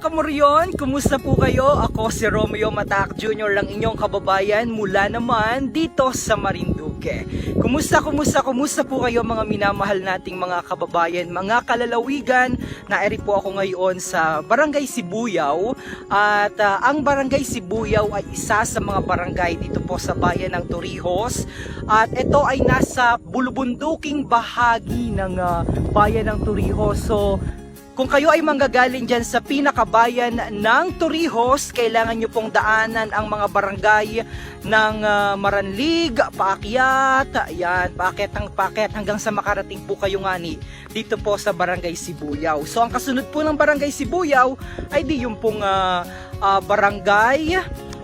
kamuryon, kumusta po kayo? Ako si Romeo Matak Jr. lang inyong kababayan mula naman dito sa Marinduque. Kumusta, kumusta, kumusta po kayo mga minamahal nating mga kababayan, mga kalalawigan? Naeri po ako ngayon sa Barangay Sibuyaw at ah, ang Barangay Sibuyaw ay isa sa mga barangay dito po sa bayan ng Torrijos at ito ay nasa bulubunduking bahagi ng ah, bayan ng Torrijos. So kung kayo ay manggagaling dyan sa pinakabayan ng Torrijos, kailangan nyo pong daanan ang mga barangay ng ah, Maranlig, Paakyat, ayan, Paakyat ang Paakyat hanggang sa makarating po kayo nga ni dito po sa Barangay Sibuyaw. So ang kasunod po ng Barangay Sibuyaw ay di yung pong ah, ah, barangay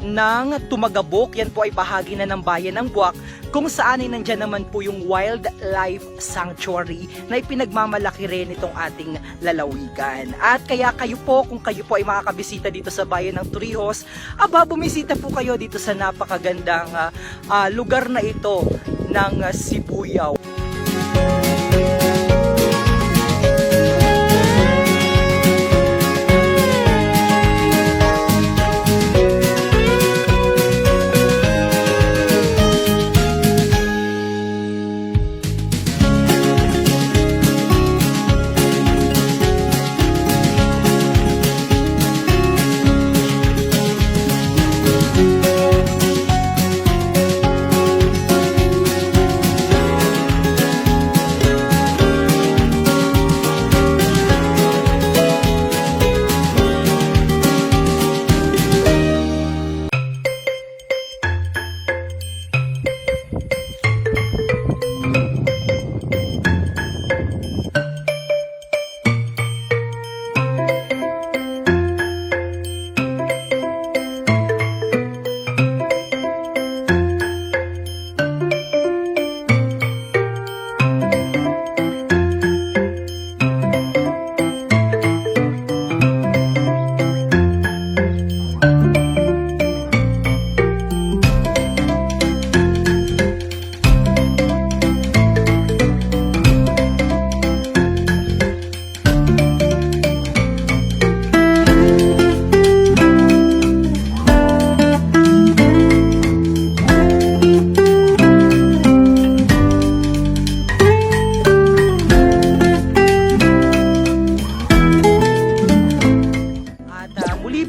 ng Tumagabok. Yan po ay bahagi na ng bayan ng Buwak kung saan ay nandyan naman po yung Wildlife Sanctuary na ipinagmamalaki rin itong ating lalawigan. At kaya kayo po, kung kayo po ay makakabisita dito sa bayan ng Torrijos, aba bumisita po kayo dito sa napakagandang ah, ah, lugar na ito ng ah, Sibuyaw.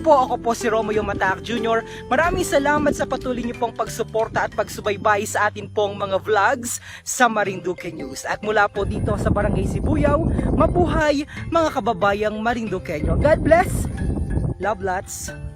Po ako po si Romeo Mataak Jr. Maraming salamat sa patuloy niyo pong pagsuporta at pagsubaybay sa atin pong mga vlogs sa Marinduque News. At mula po dito sa Barangay Sibuyaw, mabuhay mga kababayang Marinduqueño. God bless! Love lots!